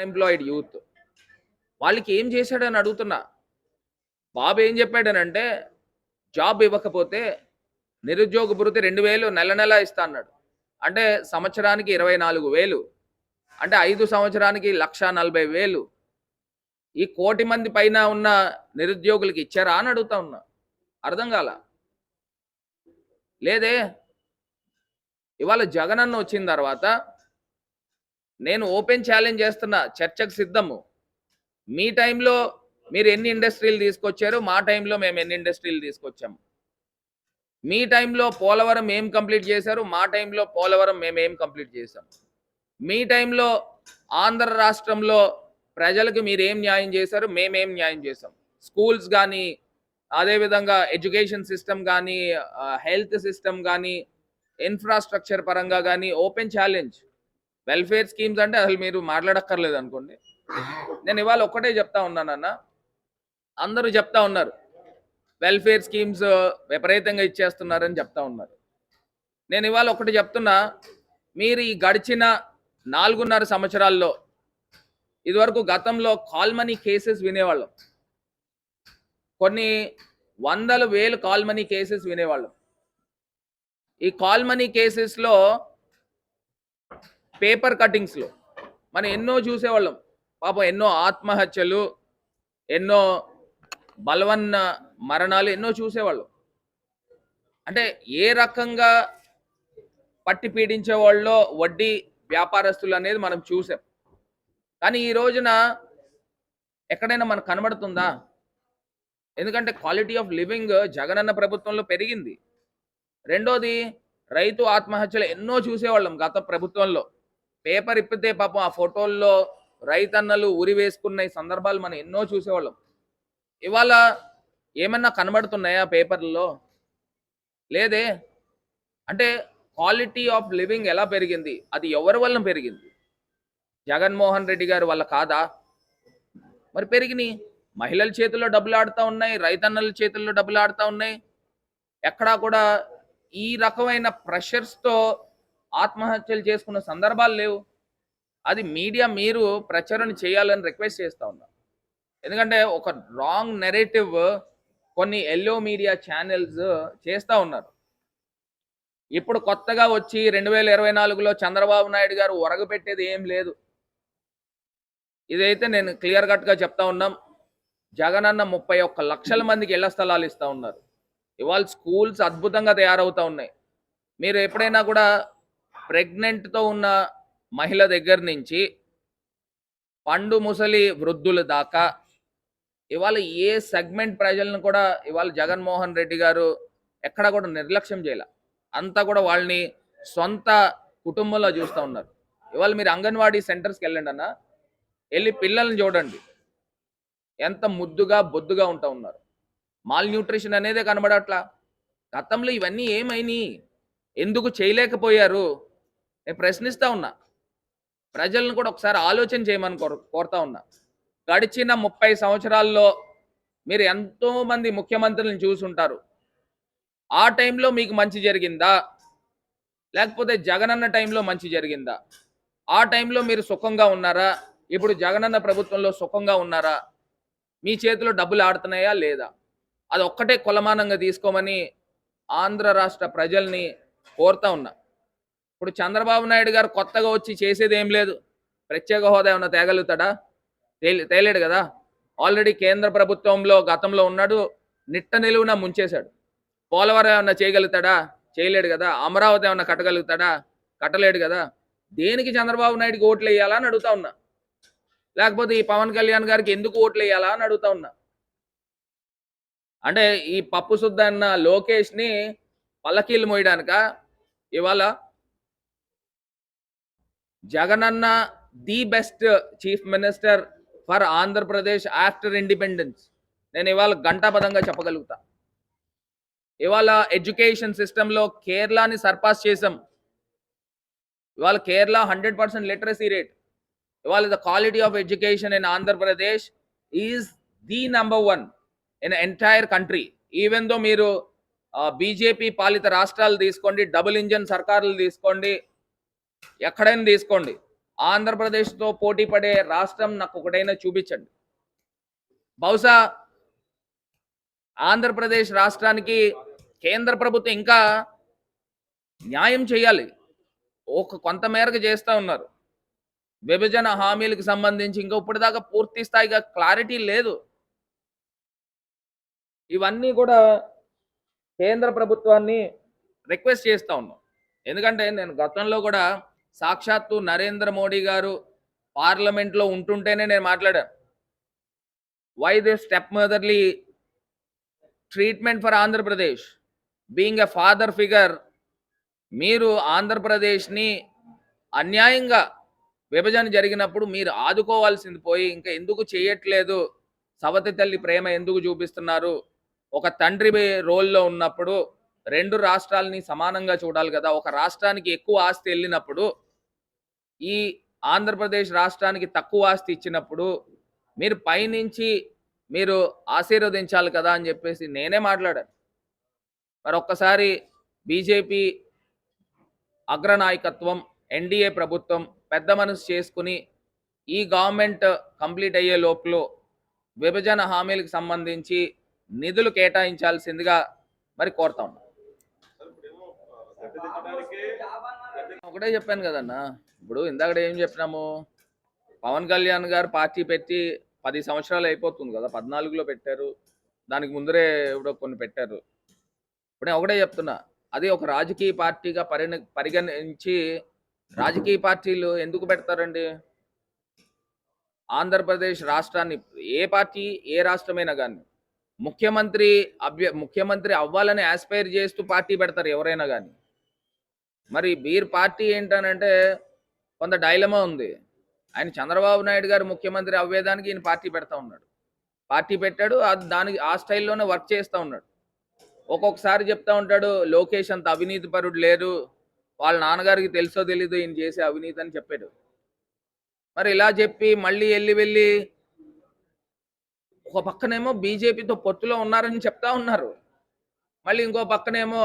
Unemployed youth. వాళ్ళకి ఏం చేశాడని అడుగుతున్నా. బాబు ఏం చెప్పాడనంటే జాబ్ ఇవ్వకపోతే నిరుద్యోగ భృతి రెండు వేలు నెల నెల ఇస్తా అన్నాడు. అంటే సంవత్సరానికి ఇరవై నాలుగు వేలు. అంటే ఐదు సంవత్సరానికి లక్ష నలభై వేలు. ఈ కోటి మంది పైన ఉన్న నిరుద్యోగులకి ఇచ్చారా అని అడుగుతా ఉన్నా. అర్థం కాల? లేదే. ఇవాళ జగనన్న వచ్చిన తర్వాత నేను ఓపెన్ ఛాలెంజ్ చేస్తున్నా చర్చకు సిద్ధము. మీ టైంలో మీరు ఎన్ని ఇండస్ట్రీలు తీసుకొచ్చారు మా టైంలో మేము ఎన్ని ఇండస్ట్రీలు తీసుకొచ్చాము. మీ టైంలో పోలవరం ఏం కంప్లీట్ చేశారు? మా టైంలో పోలవరం మేము ఏం కంప్లీట్ చేసాం మీ టైంలో ఆంధ్ర రాష్ట్రంలో ప్రజలకు మీరు ఏం న్యాయం చేశారు? మేమేం న్యాయం చేసాం స్కూల్స్ కానీ అదేవిధంగా ఎడ్యుకేషన్ సిస్టమ్ కానీ హెల్త్ సిస్టమ్ కానీ ఇన్ఫ్రాస్ట్రక్చర్ పరంగా కానీ ఓపెన్ ఛాలెంజ్ వెల్ఫేర్ స్కీమ్స్ అంటే అసలు మీరు మాట్లాడక్కర్లేదు అనుకోండి. నేను ఇవాళ ఒక్కటే చెప్తా ఉన్నానన్న అందరూ చెప్తా ఉన్నారు. వెల్ఫేర్ స్కీమ్స్ విపరీతంగా ఇచ్చేస్తున్నారని చెప్తా ఉన్నారు. నేను ఇవాళ ఒకటి చెప్తున్నా. మీరు ఈ గడిచిన నాలుగున్నర సంవత్సరాల్లో ఇదివరకు గతంలో కాల్ మనీ కేసెస్ వినేవాళ్ళం. కొన్ని వందల వేలు కాల్ మనీ కేసెస్ వినేవాళ్ళం. ఈ కాల్ మనీ కేసెస్లో పేపర్ కటింగ్స్లో మనం ఎన్నో చూసేవాళ్ళం. పాపం ఎన్నో ఆత్మహత్యలు ఎన్నో బలవన్న మరణాలు ఎన్నో చూసేవాళ్ళం. అంటే ఏ రకంగా పట్టి పీడించే వాళ్ళలో వడ్డీ వ్యాపారస్తులు అనేది మనం చూసాం. కానీ ఈ రోజున ఎక్కడైనా మనకు కనబడుతుందా? ఎందుకంటే క్వాలిటీ ఆఫ్ లివింగ్ జగనన్న ప్రభుత్వంలో పెరిగింది. రెండోది రైతు ఆత్మహత్యలు ఎన్నో చూసేవాళ్ళం గత ప్రభుత్వంలో. పేపర్ ఇప్పితే పాపం ఆ ఫోటోల్లో రైతన్నలు ఉరి వేసుకున్న ఈ సందర్భాలు మనం ఎన్నో చూసేవాళ్ళం. ఇవాళ ఏమన్నా కనబడుతున్నాయా పేపర్లలో లేదే? అంటే క్వాలిటీ ఆఫ్ లివింగ్ ఎలా పెరిగింది? అది ఎవరి వల్ల పెరిగింది? జగన్మోహన్ రెడ్డి గారు వల్ల కాదా? మరి పెరిగినాయి. మహిళల చేతుల్లో డబ్బులు ఆడుతూ ఉన్నాయి రైతన్నల చేతుల్లో డబ్బులు ఆడుతూ ఉన్నాయి. ఎక్కడా కూడా ఈ రకమైన ప్రెషర్స్తో ఆత్మహత్యలు చేసుకున్న సందర్భాలు లేవు. అది మీడియా మీరు ప్రచారం చేయాలని రిక్వెస్ట్ చేస్తూ ఉన్నా. ఎందుకంటే ఒక రాంగ్ నెరేటివ్ కొన్ని ఎల్లో మీడియా ఛానల్స్ చేస్తూ ఉన్నారు. ఇప్పుడు కొత్తగా వచ్చి రెండు వేల ఇరవై నాలుగులో చంద్రబాబు నాయుడు గారు ఒరగబెట్టేది ఏం లేదు. ఇదైతే నేను క్లియర్ కట్గా చెప్తా ఉన్నాం. జగనన్న ముప్పై ఒక్క లక్షల మందికి ఇళ్ళ స్థలాలు ఇస్తూ ఉన్నారు. ఇవాళ స్కూల్స్ అద్భుతంగా తయారవుతూ ఉన్నాయి. మీరు ఎప్పుడైనా కూడా ప్రెగ్నెంట్తో ఉన్న మహిళ దగ్గర నుంచి పండు ముసలి వృద్ధుల దాకా ఇవాళ ఏ సెగ్మెంట్ ప్రజలను కూడా ఇవాళ జగన్మోహన్ రెడ్డి గారు ఎక్కడ కూడా నిర్లక్ష్యం చేయాల. అంతా కూడా వాళ్ళని సొంత కుటుంబంలో చూస్తూ ఉన్నారు. ఇవాళ మీరు అంగన్వాడీ సెంటర్స్కి వెళ్ళండి అన్న వెళ్ళి పిల్లల్ని చూడండి. ఎంత ముద్దుగా బొద్దుగా ఉంటా ఉన్నారు. మాల్ న్యూట్రిషన్ అనేదే కనబడట్లా. గతంలో ఇవన్నీ ఏమైనాయి? ఎందుకు చేయలేకపోయారు? నేను ప్రశ్నిస్తా ఉన్నా. ప్రజలను కూడా ఒకసారి ఆలోచన చేయమని కోరు కోరుతా ఉన్నా. గడిచిన ముప్పై సంవత్సరాల్లో మీరు ఎంతో మంది ముఖ్యమంత్రులను చూసుంటారు. ఆ టైంలో మీకు మంచి జరిగిందా? లేకపోతే జగనన్న టైంలో మంచి జరిగిందా? ఆ టైంలో మీరు సుఖంగా ఉన్నారా? ఇప్పుడు జగనన్న ప్రభుత్వంలో సుఖంగా ఉన్నారా? మీ చేతిలో డబ్బులు ఆడుతున్నాయా లేదా? అది ఒక్కటే కొలమానంగా తీసుకోమని ఆంధ్ర రాష్ట్ర ప్రజల్ని కోరుతా ఉన్నా. ఇప్పుడు చంద్రబాబు నాయుడు గారు కొత్తగా వచ్చి చేసేది ఏం లేదు. ప్రత్యేక హోదా ఏమన్నా తేగలుగుతాడా? తేలి తేలేడు కదా. ఆల్రెడీ కేంద్ర ప్రభుత్వంలో గతంలో ఉన్నాడు. నిట్ట నిలువున ముంచేశాడు. పోలవరం ఏమన్నా చేయగలుగుతాడా? చేయలేడు కదా. అమరావతి ఏమన్నా కట్టగలుగుతాడా? కట్టలేడు కదా. దేనికి చంద్రబాబు నాయుడుకి ఓట్లు వేయాలా అని అడుగుతా ఉన్నా. లేకపోతే ఈ పవన్ కళ్యాణ్ గారికి ఎందుకు ఓట్లు వేయాలా అని అడుగుతా ఉన్నా. అంటే ఈ పప్పు శుద్ధ అన్న లోకేష్ని పల్లకీలు మోయడానిక? ఇవాళ Jagananna the best chief minister for Andhra Pradesh after independence. నేను ఇవాళ గంటాపదంగా చెప్పగలుగుతా. ఇవాళ ఎడ్యుకేషన్ సిస్టంలో కేరళని సర్పాస్ చేసాం ఇవాళ Kerala hundred percent literacy rate. ఇవాళ the quality of education in Andhra Pradesh is the number one in entire country. Even though మీరు BJP పాలిత రాష్ట్రాలు తీసుకోండి డబుల్ ఇంజన్ సర్కారులు తీసుకోండి ఎక్కడైనా తీసుకోండి. ఆంధ్రప్రదేశ్తో పోటీ పడే రాష్ట్రం నాకు ఒకటైనా చూపించండి. బహుశా ఆంధ్రప్రదేశ్ రాష్ట్రానికి కేంద్ర ప్రభుత్వం ఇంకా న్యాయం చేయాలి. ఒక కొంత మేరకు చేస్తూ ఉన్నారు. విభజన హామీలకు సంబంధించి ఇంకా ఇప్పటిదాకా పూర్తి స్థాయిగా క్లారిటీ లేదు. ఇవన్నీ కూడా కేంద్ర ప్రభుత్వాన్ని రిక్వెస్ట్ చేస్తూ ఉన్నాం. ఎందుకంటే నేను గతంలో కూడా సాక్షాత్తు నరేంద్ర మోడీ గారు పార్లమెంట్లో ఉంటుంటేనే నేను మాట్లాడాను. Why the step motherly treatment for Andhra Pradesh being a father figure మీరు ఆంధ్రప్రదేశ్ని అన్యాయంగా విభజన జరిగినప్పుడు మీరు ఆదుకోవాల్సింది పోయి ఇంకా ఎందుకు చేయట్లేదు? సవతి తల్లి ప్రేమ ఎందుకు చూపిస్తున్నారు? ఒక తండ్రి రోల్లో ఉన్నప్పుడు రెండు రాష్ట్రాలని సమానంగా చూడాలి కదా. ఒక రాష్ట్రానికి ఎక్కువ ఆస్తి వెళ్ళినప్పుడు ఈ ఆంధ్రప్రదేశ్ రాష్ట్రానికి తక్కువ ఆస్తి ఇచ్చినప్పుడు మీరు పైనుంచి మీరు ఆశీర్వదించాలి కదా అని చెప్పేసి నేనే మాట్లాడాను. మరి ఒక్కసారి బీజేపీ అగ్రనాయకత్వం ఎన్డీఏ ప్రభుత్వం పెద్ద మనసు చేసుకుని ఈ గవర్నమెంట్ కంప్లీట్ అయ్యే లోపల విభజన హామీలకు సంబంధించి నిధులు కేటాయించాల్సిందిగా మరి కోరుతా ఉన్నాం ఒకటే చెప్పాను కదన్నా. ఇప్పుడు ఇందాక ఏం చెప్పినాము? పవన్ కళ్యాణ్ గారు పార్టీ పెట్టి పది సంవత్సరాలు అయిపోతుంది కదా పద్నాలుగులో పెట్టారు. దానికి ముందరే ఇప్పుడు కొన్ని పెట్టారు. ఇప్పుడు నేను ఒకటే చెప్తున్నా. అది ఒక రాజకీయ పార్టీగా పరిణ పరిగణించి రాజకీయ పార్టీలు ఎందుకు పెడతారండి? ఆంధ్రప్రదేశ్ రాష్ట్రాన్ని ఏ పార్టీ ఏ రాష్ట్రమైనా కానీ ముఖ్యమంత్రి అభ్య ముఖ్యమంత్రి అవ్వాలని ఆస్పైర్ చేస్తూ పార్టీ పెడతారు ఎవరైనా కానీ మరి వీరి పార్టీ ఏంటనంటే కొంత డైలమా ఉంది. ఆయన చంద్రబాబు నాయుడు గారు ముఖ్యమంత్రి అవ్వేదానికి ఈయన పార్టీ పెడతా ఉన్నాడు. పార్టీ పెట్టాడు అది దానికి ఆ స్టైల్లోనే వర్క్ చేస్తూ ఉన్నాడు. ఒక్కొక్కసారి చెప్తా ఉంటాడు లోకేష్ అంత అవినీతి పరుడు లేరు వాళ్ళ నాన్నగారికి తెలుసో తెలీదు ఈయన చేసే అవినీతి అని చెప్పాడు. మరి ఇలా చెప్పి మళ్ళీ వెళ్ళి వెళ్ళి ఒక పక్కనేమో బీజేపీతో పొత్తులో ఉన్నారని చెప్తా ఉన్నారు. మళ్ళీ ఇంకో పక్కనేమో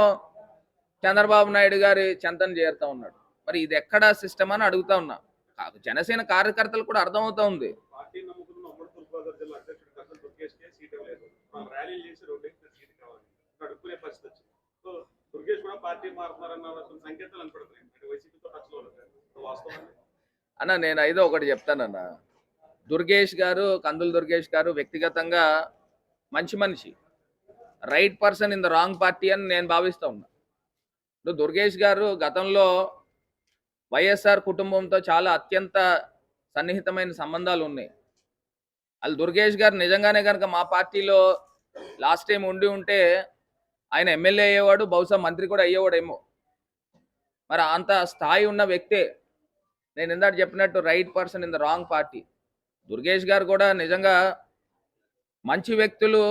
చంద్రబాబు నాయుడు గారి చెంతన చేరుతా ఉన్నాడు. మరి ఇది ఎక్కడ సిస్టమ్ అని అడుగుతా ఉన్నా. జనసేన కార్యకర్తలు కూడా అర్థమవుతా ఉంది. అన్న నేను ఐదో ఒకటి చెప్తానన్న. దుర్గేష్ గారు కందులు దుర్గేష్ గారు వ్యక్తిగతంగా మంచి మనిషి. Right person in the wrong party అని నేను భావిస్తా ఉన్నా. దుర్గేష్ గారు గతంలో వైఎస్ఆర్ కుటుంబంతో చాలా అత్యంత సన్నిహితమైన సంబంధాలు ఉన్నాయి. వాళ్ళు దుర్గేష్ గారు నిజంగానే కనుక మా పార్టీలో లాస్ట్ టైం ఉండి ఉంటే ఆయన ఎమ్మెల్యే అయ్యేవాడు బహుశా మంత్రి కూడా అయ్యేవాడేమో. మరి అంత స్థాయి ఉన్న వ్యక్తే నేను ఇందాక చెప్పినట్టు right person in the wrong party. Durgesh గారు కూడా నిజంగా మంచి వ్యక్తులు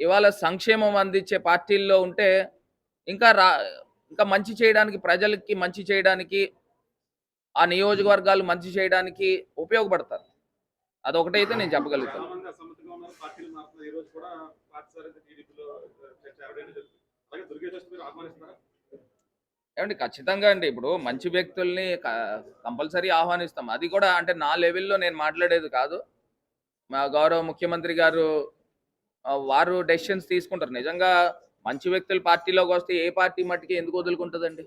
ఇవాళ సంక్షేమం అందించే పార్టీల్లో ఉంటే ఇంకా రా ఇంకా మంచి చేయడానికి ప్రజలకి మంచి చేయడానికి ఆ నియోజకవర్గాలు మంచి చేయడానికి ఉపయోగపడతారు. అదొకటైతే నేను చెప్పగలుగుతాను. ఏమండి ఖచ్చితంగా అండి. ఇప్పుడు మంచి వ్యక్తుల్ని కంపల్సరీ ఆహ్వానిస్తాం. అది కూడా అంటే నా లెవెల్లో నేను మాట్లాడేది కాదు. మా గౌరవ ముఖ్యమంత్రి గారు వారు డెసిషన్స్ తీసుకుంటారు. నిజంగా మంచి వ్యక్తులు పార్టీలోకి వస్తే ఏ పార్టీ మట్టికి ఎందుకు వదులుకుంటుందండి?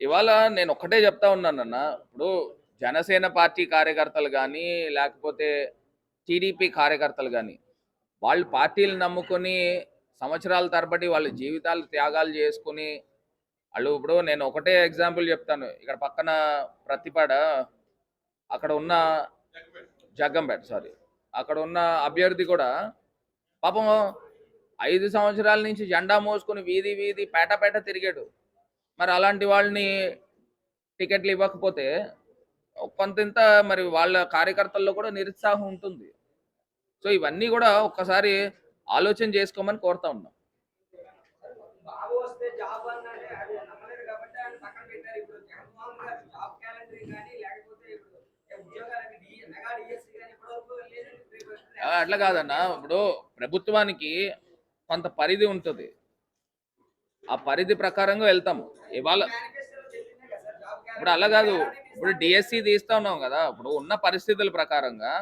ఇవాళ నేను ఒక్కటే చెప్తా ఉన్నానన్న. ఇప్పుడు జనసేన పార్టీ కార్యకర్తలు కానీ లేకపోతే టీడీపీ కార్యకర్తలు కానీ వాళ్ళు పార్టీలు నమ్ముకొని సంవత్సరాల తరబడి వాళ్ళ జీవితాలు త్యాగాలు చేసుకుని వాళ్ళు ఇప్పుడు నేను ఒకటే ఎగ్జాంపుల్ చెప్తాను. ఇక్కడ పక్కన ప్రతిపాడ అక్కడ ఉన్న జగ్గంపేట సారీ. అక్కడ ఉన్న అభ్యర్థి కూడా పాపం ఐదు సంవత్సరాల నుంచి జెండా మోసుకొని వీధి వీధి పేట పేట తిరిగాడు. మరి అలాంటి వాళ్ళని టికెట్లు ఇవ్వకపోతే కొంతంత మరి వాళ్ళ కార్యకర్తల్లో కూడా నిరుత్సాహం ఉంటుంది. సో ఇవన్నీ కూడా ఒక్కసారి ఆలోచన చేసుకోమని కోరుతా ఉన్నాం. అట్లా కాదన్న. ఇప్పుడు ప్రభుత్వానికి కొంత పరిధి ఉంటుంది. ఆ పరిధి ప్రకారంగా వెళ్తాము. ఇవాళ ఇప్పుడు అలా కాదు. ఇప్పుడు డిఎస్సి తీస్తా ఉన్నాం కదా. ఇప్పుడు ఉన్న పరిస్థితుల ప్రకారంగా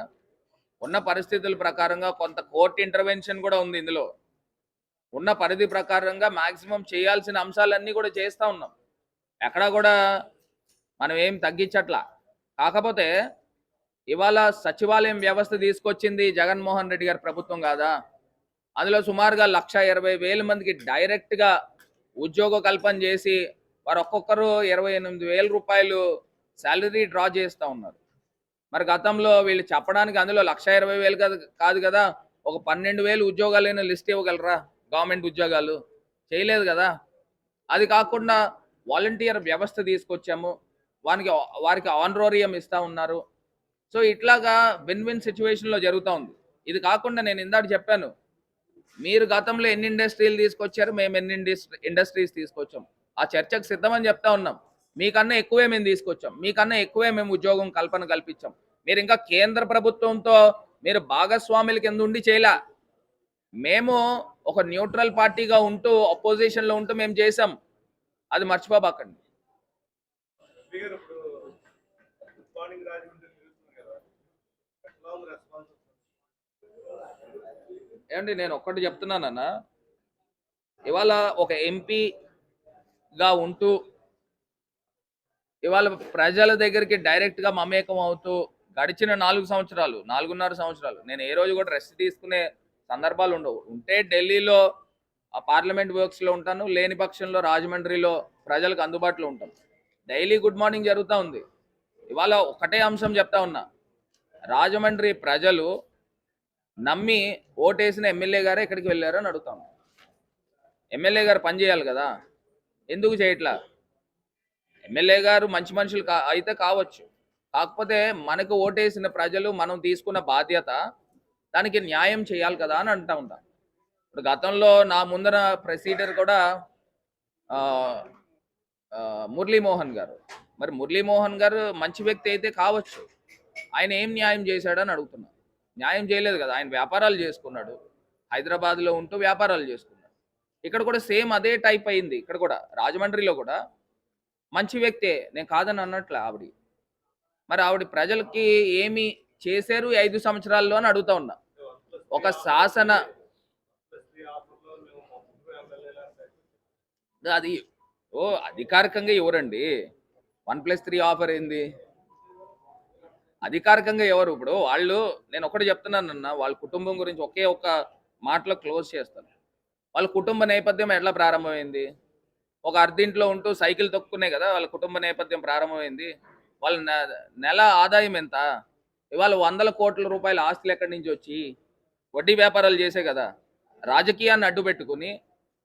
ఉన్న పరిస్థితుల ప్రకారంగా కొంత కోర్టు ఇంటర్వెన్షన్ కూడా ఉంది ఇందులో. ఉన్న పరిధి ప్రకారంగా మాక్సిమం చేయాల్సిన అంశాలన్నీ కూడా చేస్తూ ఉన్నాం. ఎక్కడా కూడా మనం ఏం తగ్గించట్లా. కాకపోతే ఇవాళ సచివాలయం వ్యవస్థ తీసుకొచ్చింది జగన్మోహన్ రెడ్డి గారి ప్రభుత్వం కాదా? అందులో సుమారుగా లక్ష ఇరవై వేల మందికి డైరెక్ట్గా ఉద్యోగ కల్పన చేసి వారు ఒక్కొక్కరు ఇరవై ఎనిమిది వేల రూపాయలు శాలరీ డ్రా చేస్తూ ఉన్నారు. మరి గతంలో వీళ్ళు చెప్పడానికి అందులో లక్ష ఇరవై వేలు కాదు కాదు కదా. ఒక పన్నెండు వేలు ఉద్యోగాలైన లిస్ట్ ఇవ్వగలరా గవర్నమెంట్ ఉద్యోగాలు? చేయలేదు కదా. అది కాకుండా వాలంటీర్ వ్యవస్థ తీసుకొచ్చాము. వానికి వారికి ఆనరోరియం ఇస్తూ ఉన్నారు. సో ఇట్లాగా విన్ విన్ సిచ్యువేషన్లో జరుగుతూ ఉంది. ఇది కాకుండా నేను ఇందాక చెప్పాను మీరు గతంలో ఎన్ని ఇండస్ట్రీలు తీసుకొచ్చారు? మేము ఎన్ని ఇండస్ట్రీస్ తీసుకొచ్చాం. ఆ చర్చకు సిద్ధమని చెప్తా ఉన్నాం. మీకన్నా ఎక్కువే మేము తీసుకొచ్చాం. మీకన్నా ఎక్కువే మేము ఉద్యోగం కల్పన కల్పించాం. మీరు ఇంకా కేంద్ర ప్రభుత్వంతో మీరు భాగస్వాముల కింద ఉండి చేయలే? మేము ఒక న్యూట్రల్ పార్టీగా ఉంటూ అపోజిషన్లో ఉంటూ మేము చేసాం అది మర్చిపోబాకండి. ఏమండి నేను ఒక్కటి చెప్తున్నానన్నా. ఇవాళ ఒక ఎంపీగా ఉంటూ ఇవాళ ప్రజల దగ్గరికి డైరెక్ట్గా మమేకం అవుతూ గడిచిన నాలుగు సంవత్సరాలు నాలుగున్నర సంవత్సరాలు నేను ఏ రోజు కూడా రెస్ట్ తీసుకునే సందర్భాలు ఉండవు. ఉంటే ఢిల్లీలో ఆ పార్లమెంట్ వర్క్స్లో ఉంటాను లేని పక్షంలో రాజమండ్రిలో ప్రజలకు అందుబాటులో ఉంటాను. డైలీ గుడ్ మార్నింగ్ జరుగుతూ ఉంది. ఇవాళ ఒకటే అంశం చెప్తా ఉన్నా. రాజమండ్రి ప్రజలు నమ్మి ఓటేసిన ఎమ్మెల్యే గారే ఇక్కడికి వెళ్ళారని అడుగుతాం ఎమ్మెల్యే గారు పని చేయాలి కదా. ఎందుకు చేయట్లా? ఎమ్మెల్యే గారు మంచి మనుషులు కా అయితే కావచ్చు. కాకపోతే మనకు ఓటేసిన ప్రజలు మనం తీసుకున్న బాధ్యత దానికి న్యాయం చేయాలి కదా అని అంటా ఉంటాం. ఇప్పుడు గతంలో నా ముందర ప్రొసీడర్ కూడా మురళీమోహన్ గారు. మరి మురళీమోహన్ గారు మంచి వ్యక్తి అయితే కావచ్చు. ఆయన ఏం న్యాయం చేశాడని అడుగుతున్నా. న్యాయం చేయలేదు కదా ఆయన వ్యాపారాలు చేసుకున్నాడు. హైదరాబాద్లో ఉంటూ వ్యాపారాలు చేసుకున్నాడు. ఇక్కడ కూడా సేమ్ అదే టైప్ అయింది. ఇక్కడ కూడా రాజమండ్రిలో కూడా మంచి వ్యక్తే. నేను కాదని అన్నట్లే ఆవిడ. మరి ఆవిడ ప్రజలకి ఏమి చేశారు ఐదు సంవత్సరాల్లో అని అడుగుతా ఉన్నా. ఒక శాసన అది ఓ అధికారికంగా ఎవరండి? వన్ ప్లస్ త్రీ ఆఫర్ ఏంది? అధికారికంగా ఎవరు? ఇప్పుడు వాళ్ళు నేను ఒకటి చెప్తున్నానన్న వాళ్ళ కుటుంబం గురించి ఒకే ఒక మాటలో క్లోజ్ చేస్తాను. వాళ్ళ కుటుంబ నేపథ్యం ఎట్లా ప్రారంభమైంది? ఒక అర్ధింట్లో ఉంటూ సైకిల్ తొక్కునే కదా వాళ్ళ కుటుంబ నేపథ్యం ప్రారంభమైంది. వాళ్ళ నెల ఆదాయం ఎంత? ఇవాళ వందల కోట్ల రూపాయల ఆస్తులు ఎక్కడి నుంచి వచ్చి వడ్డీ వ్యాపారాలు చేసే కదా. రాజకీయాన్ని అడ్డు పెట్టుకుని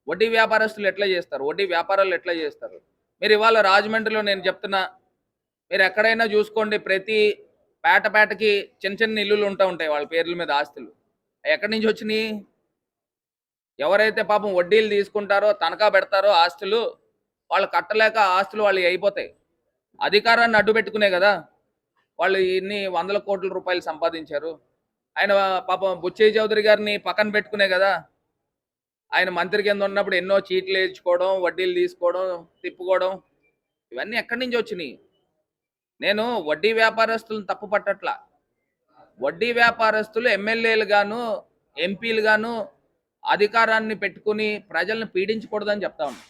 వడ్డీ వ్యాపారస్తులు ఎట్లా చేస్తారు? వడ్డీ వ్యాపారాలు ఎట్లా చేస్తారు? మీరు ఇవాళ రాజమండ్రిలో నేను చెప్తున్నా మీరు ఎక్కడైనా చూసుకోండి ప్రతి పేట పేటకి చిన్న చిన్న ఇల్లులు ఉంటా ఉంటాయి వాళ్ళ పేర్ల మీద ఆస్తులు. ఎక్కడి నుంచి వచ్చినాయి? ఎవరైతే పాపం వడ్డీలు తీసుకుంటారో తనఖా పెడతారో ఆస్తులు వాళ్ళు కట్టలేక ఆస్తులు వాళ్ళు అయిపోతాయి. అధికారాన్ని అడ్డు పెట్టుకునే కదా. వాళ్ళు ఇన్ని వందల కోట్ల రూపాయలు సంపాదించారు. ఆయన పాపం బుచ్చయ్య చౌదరి గారిని పక్కన పెట్టుకునే కదా. ఆయన మంత్రి కింద ఉన్నప్పుడు ఎన్నో చీట్లు వేయించుకోవడం వడ్డీలు తీసుకోవడం తిప్పుకోవడం ఇవన్నీ ఎక్కడి నుంచి వచ్చినాయి? నేను వడ్డీ వ్యాపారస్తులను తప్పు పట్టట్లా. వడ్డీ వ్యాపారస్తులు ఎమ్మెల్యేలు గాను ఎంపీలు గాను అధికారాన్ని పెట్టుకుని ప్రజల్ని పీడించకూడదని చెప్తా ఉన్నా.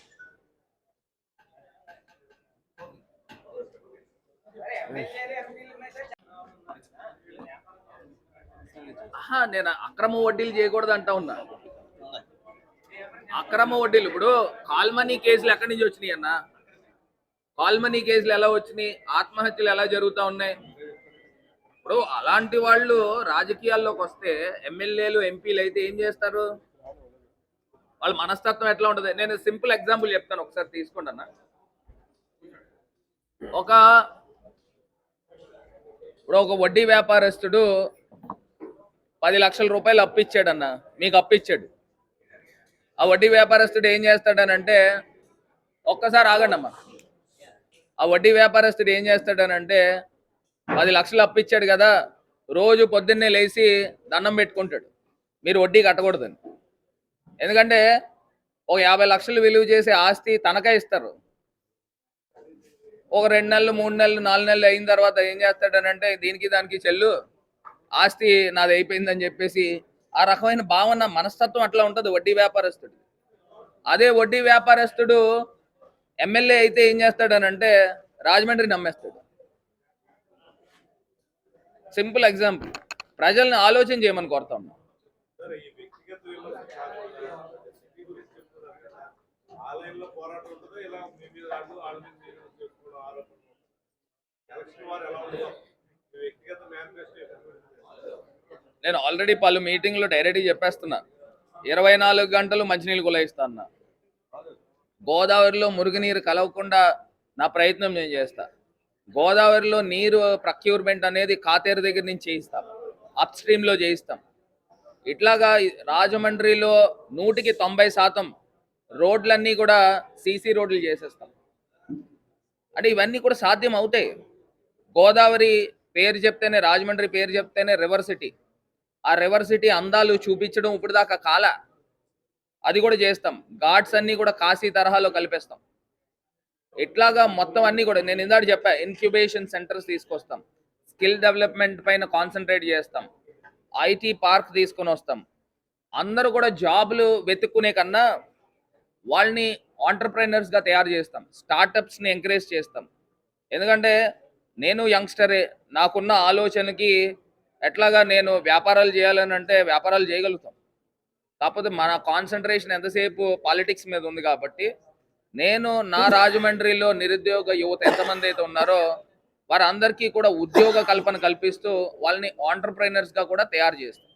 ఆహా, నేను అక్రమ వడ్డీలు చేయకూడదు అంటా ఉన్నా. అక్రమ వడ్డీలు ఇప్పుడు కాల్మనీ కేసులు ఎక్కడి నుంచి వచ్చినాయి అన్న? కాల్మనీ కేసులు ఎలా వచ్చినాయి? ఆత్మహత్యలు ఎలా జరుగుతూ ఉన్నాయి? ఇప్పుడు అలాంటి వాళ్ళు రాజకీయాల్లోకి వస్తే ఎమ్మెల్యేలు ఎంపీలు అయితే ఏం చేస్తారు? వాళ్ళ మనస్తత్వం ఎట్లా ఉంటుంది? నేను సింపుల్ ఎగ్జాంపుల్ చెప్తాను ఒకసారి తీసుకోండి అన్న. ఒక ఇప్పుడు ఒక వడ్డీ వ్యాపారస్తుడు పది లక్షల రూపాయలు అప్పిచ్చాడన్న. మీకు అప్పిచ్చాడు. ఆ వడ్డీ వ్యాపారస్తుడు ఏం చేస్తాడనంటే ఒక్కసారి ఆగండమ్మా ఆ వడ్డీ వ్యాపారస్తుడు ఏం చేస్తాడనంటే పది లక్షలు అప్పిచ్చాడు కదా రోజు పొద్దున్నే లేచి దండం పెట్టుకుంటాడు. మీరు వడ్డీ కట్టకూడదని. ఎందుకంటే ఒక యాభై లక్షలు విలువ చేసే ఆస్తి తనకే ఇస్తారు. ఒక రెండు నెలలు మూడు నెలలు నాలుగు నెలలు అయిన తర్వాత ఏం చేస్తాడనంటే దీనికి దానికి చెల్లు ఆస్తి నాది అయిపోయిందని చెప్పేసి ఆ రకమైన భావన మనస్తత్వం అట్లా ఉంటుంది వడ్డీ వ్యాపారస్తుడు అదే వడ్డీ వ్యాపారస్తుడు ఎమ్మెల్యే అయితే ఏం చేస్తాడనంటే రాజమండ్రి నమ్మేస్తాడు. Simple example. ప్రజల్ని ఆలోచన చేయమని కోరుతా ఆలయంలో పోరాటం ఉంటుందో? ఇలా మీ మీద వాళ్ళు వాళ్ళ మీద మీరు చేసుకోవడం ఆరోపణలు ఎలక్షన్ వారు ఎలా ఉంటుందో వ్యక్తిగత మేనిఫెస్టో నేను ఆల్రెడీ పలు మీటింగ్లో డైరెక్ట్ చెప్పేస్తున్నా. ఇరవై నాలుగు గంటలు మంచినీళ్ళు కులాయిస్తా అన్న. గోదావరిలో మురుగునీరు కలవకుండా నా ప్రయత్నం నేను చేస్తా. గోదావరిలో నీరు ప్రక్యూర్మెంట్ అనేది కాతేరు దగ్గర నుంచి చేయిస్తాం. అప్ స్ట్రీమ్లో చేయిస్తాం. ఇట్లాగా రాజమండ్రిలో నూటికి తొంభై శాతం రోడ్లన్నీ కూడా సీసీ రోడ్లు చేసేస్తాం. అంటే ఇవన్నీ కూడా సాధ్యం అవుతాయి. గోదావరి పేరు చెప్తేనే రాజమండ్రి పేరు చెప్తేనే రివర్ సిటీ ఆ రివర్ సిటీ అందాలు చూపించడం ఇప్పుడు దాకా కాల. అది కూడా చేస్తాం. ఘాట్స్ అన్నీ కూడా కాశీ తరహాలో కలిపేస్తాం. ఇట్లాగా మొత్తం అన్నీ కూడా నేను ఇందాక చెప్పా ఇన్క్యుబేషన్ సెంటర్స్ తీసుకొస్తాం. స్కిల్ డెవలప్మెంట్ పైన కాన్సన్ట్రేట్ చేస్తాం. ఐటీ పార్క్ తీసుకొని వస్తాం. అందరూ కూడా జాబులు వెతుక్కునే కన్నా వాళ్ళని ఆంటర్ప్రైనర్స్గా తయారు చేస్తాం. స్టార్టప్స్ని ఎంకరేజ్ చేస్తాం. ఎందుకంటే నేను యంగ్స్టరే. నాకున్న ఆలోచనకి ఎట్లాగా నేను వ్యాపారాలు చేయాలని అంటే వ్యాపారాలు చేయగలుగుతాం. కాకపోతే మన కాన్సన్ట్రేషన్ ఎంతసేపు పాలిటిక్స్ మీద ఉంది కాబట్టి నేను నా రాజమండ్రిలో నిరుద్యోగ యువత ఎంతమంది అయితే ఉన్నారో వారందరికీ కూడా ఉద్యోగ కల్పన కల్పిస్తూ వాళ్ళని ఆంటర్ప్రైనర్స్గా కూడా తయారు చేస్తాం